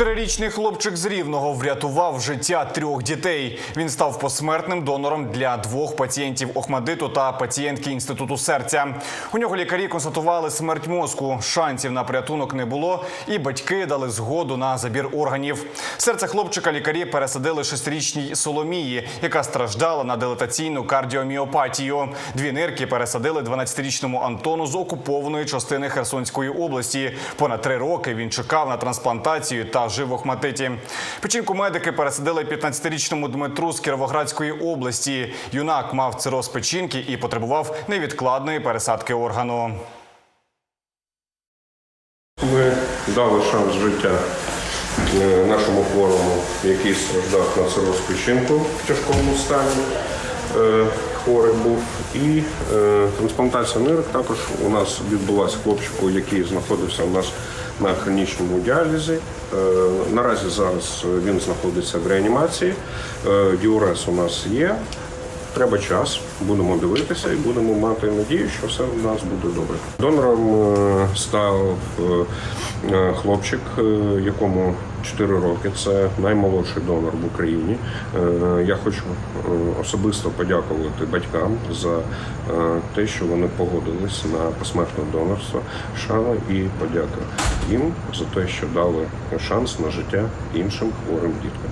Чотирирічний хлопчик з Рівного врятував життя трьох дітей. Він став посмертним донором для двох пацієнтів Охмадиту та пацієнтки інституту серця. У нього лікарі констатували смерть мозку. Шансів на порятунок не було, і батьки дали згоду на забір органів. Серце хлопчика лікарі пересадили шестирічній Соломії, яка страждала на дилатаційну кардіоміопатію. Дві нирки пересадили 12-річному Антону з окупованої частини Херсонської області. Понад три роки він чекав на трансплантацію та жив в Охматиті. Печінку медики пересадили 15-річному Дмитру з Кіровоградської області. Юнак мав цироз печінки і потребував невідкладної пересадки органу. Ми дали шанс життя е, нашому хворому, який страждав на цироз печінку в тяжкому стані. Е, Хворий був. І е, трансплантація нирок також у нас відбулася хлопчику, який знаходився у нас на хронічному діалізі. Е, Наразі зараз він знаходиться в реанімації. Е, Діурез у нас є. Треба час, будемо дивитися і будемо мати надію, що все в нас буде добре. Донором е, став хлопчик, якому 4 роки. Це наймолодший донор в Україні. Я хочу особисто подякувати батькам за те, що вони погодились на посмертне донорство. Шана і подяка їм за те, що дали шанс на життя іншим хворим діткам.